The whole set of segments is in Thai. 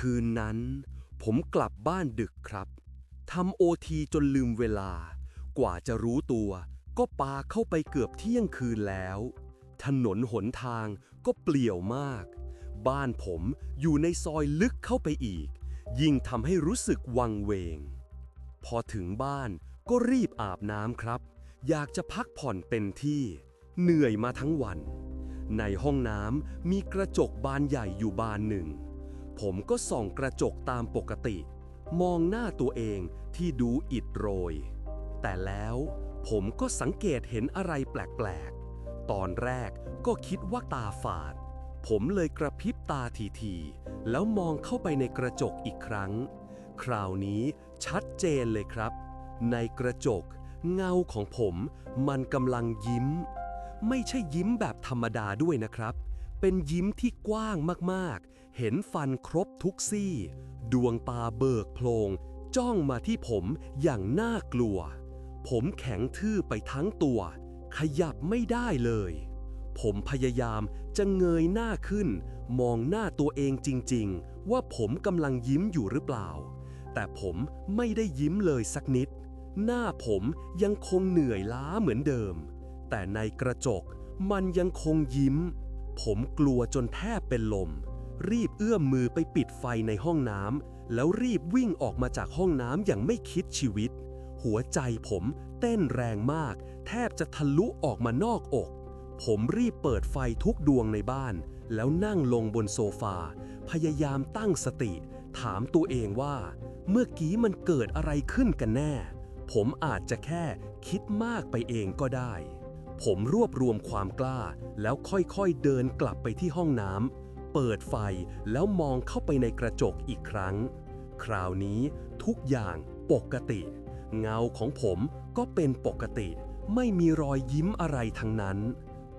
คืนนั้น ผมกลับบ้านดึกครับทำโอทีจนลืมเวลา กว่าจะรู้ตัว ก็ปาเข้าไปเกือบเที่ยงคืนแล้ว ถนนหนทางก็เปลี่ยวมาก บ้านผมอยู่ในซอยลึกเข้าไปอีก ยิ่งทำให้รู้สึกวังเวง พอถึงบ้านก็รีบอาบน้ำครับ อยากจะพักผ่อนเต็มที่ เหนื่อยมาทั้งวัน ในห้องน้ำมีกระจกบานใหญ่อยู่บานหนึ่ง ผมก็ส่องกระจกตามปกติ มองหน้าตัวเองที่ดูอิดโรย แต่แล้วผมก็สังเกตเห็นอะไรแปลกๆ ตอนแรกก็คิดว่าตาฝาด ผมเลยกระพริบตาทีๆ แล้วมองเข้าไปในกระจกอีกครั้ง คราวนี้ชัดเจนเลยครับ ในกระจกเงาของผมมันกำลังยิ้ม ไม่ใช่ยิ้มแบบธรรมดาด้วยนะครับ เป็นยิ้มที่กว้างมากๆ เห็นฟันครบทุกซี่ ดวงตาเบิกโพลง จ้องมาที่ผมอย่างน่ากลัว ผมแข็งทื่อไปทั้งตัว ขยับไม่ได้เลย ผมพยายามจะเงยหน้าขึ้น มองหน้าตัวเองจริงๆ ว่าผมกำลังยิ้มอยู่หรือเปล่า แต่ผมไม่ได้ยิ้มเลยสักนิด หน้าผมยังคงเหนื่อยล้าเหมือนเดิม แต่ในกระจกมันยังคงยิ้ม ผมกลัวจนแทบเป็นลม รีบเอื้อมมือไปปิดไฟในห้องน้ำแล้วรีบวิ่งออกมาจากห้องน้ำอย่างไม่คิดชีวิต หัวใจผมเต้นแรงมาก แทบจะทะลุออกมานอกอก ผมรีบเปิดไฟทุกดวงในบ้าน แล้วนั่งลงบนโซฟา พยายามตั้งสติ ถามตัวเองว่า เมื่อกี้มันเกิดอะไรขึ้นกันแน่ ผมอาจจะแค่คิดมากไปเองก็ได้ ผมรวบรวมความกล้า แล้วค่อยๆเดินกลับไปที่ห้องน้ำเปิดไฟแล้วมองเข้าไปในกระจกอีกครั้ง คราวนี้ทุกอย่างปกติ เงาของผมก็เป็นปกติ ไม่มีรอยยิ้มอะไรทั้งนั้น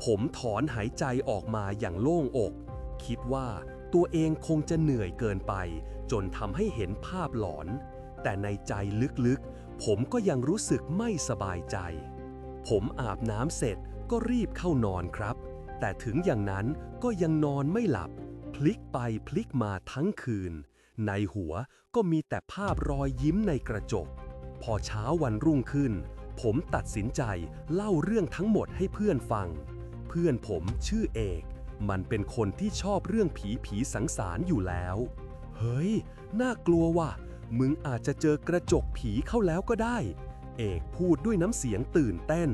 ผมถอนหายใจออกมาอย่างโล่งอก คิดว่าตัวเองคงจะเหนื่อยเกินไป จนทำให้เห็นภาพหลอน แต่ในใจลึกๆ ผมก็ยังรู้สึกไม่สบายใจ ผมอาบน้ำเสร็จก็รีบเข้านอนครับ แต่ถึงอย่างนั้นก็ยังนอนไม่หลับ พลิกไปพลิกมาทั้งคืน ในหัวก็มีแต่ภาพรอยยิ้มในกระจก พอเช้าวันรุ่งขึ้น ผมตัดสินใจเล่าเรื่องทั้งหมดให้เพื่อนฟัง เพื่อนผมชื่อเอก มันเป็นคนที่ชอบเรื่องผีผีสังสารอยู่แล้ว เฮ้ย น่ากลัวว่ะ มึงอาจจะเจอกระจกผีเข้าแล้วก็ได้ เอกพูดด้วยน้ำเสียงตื่นเต้น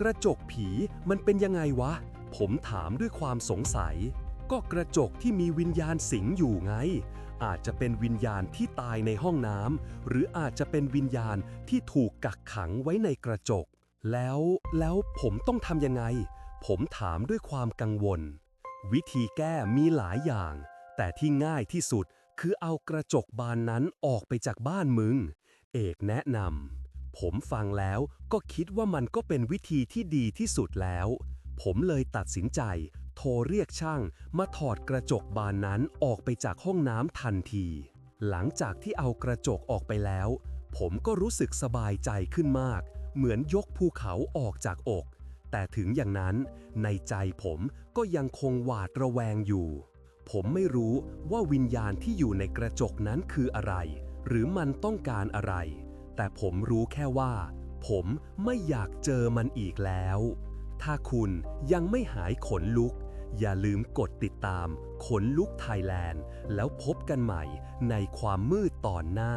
กระจกผีมันเป็นยังไงวะ ผมถามด้วยความสงสัย ก็กระจกที่มีวิญญาณสิงอยู่ไง อาจจะเป็นวิญญาณที่ตายในห้องน้ำหรืออาจจะเป็นวิญญาณที่ถูกกักขังไว้ในกระจก แล้วแล้วผมต้องทำยังไง ผมถามด้วยความกังวล วิธีแก้มีหลายอย่าง แต่ที่ง่ายที่สุดคือเอากระจกบานนั้นออกไปจากบ้านมึง เอกแนะนำ ผมฟังแล้วก็คิดว่ามันก็เป็นวิธีที่ดีที่สุดแล้ว ผมเลยตัดสินใจ โทรเรียกช่างมาถอดกระจกบานนั้นออกไปจากห้องน้ำทันที หลังจากที่เอากระจกออกไปแล้ว ผมก็รู้สึกสบายใจขึ้นมาก เหมือนยกภูเขาออกจากอก แต่ถึงอย่างนั้น ในใจผมก็ยังคงหวาดระแวงอยู่ ผมไม่รู้ว่าวิญญาณที่อยู่ในกระจกนั้นคืออะไร หรือมันต้องการอะไร แต่ผมรู้แค่ว่า ผมไม่อยากเจอมันอีกแล้ว ถ้าคุณยังไม่หายขนลุก อย่าลืมกดติดตามขนลุกไทยแลนด์ แล้วพบกันใหม่ในความมืดตอนหน้า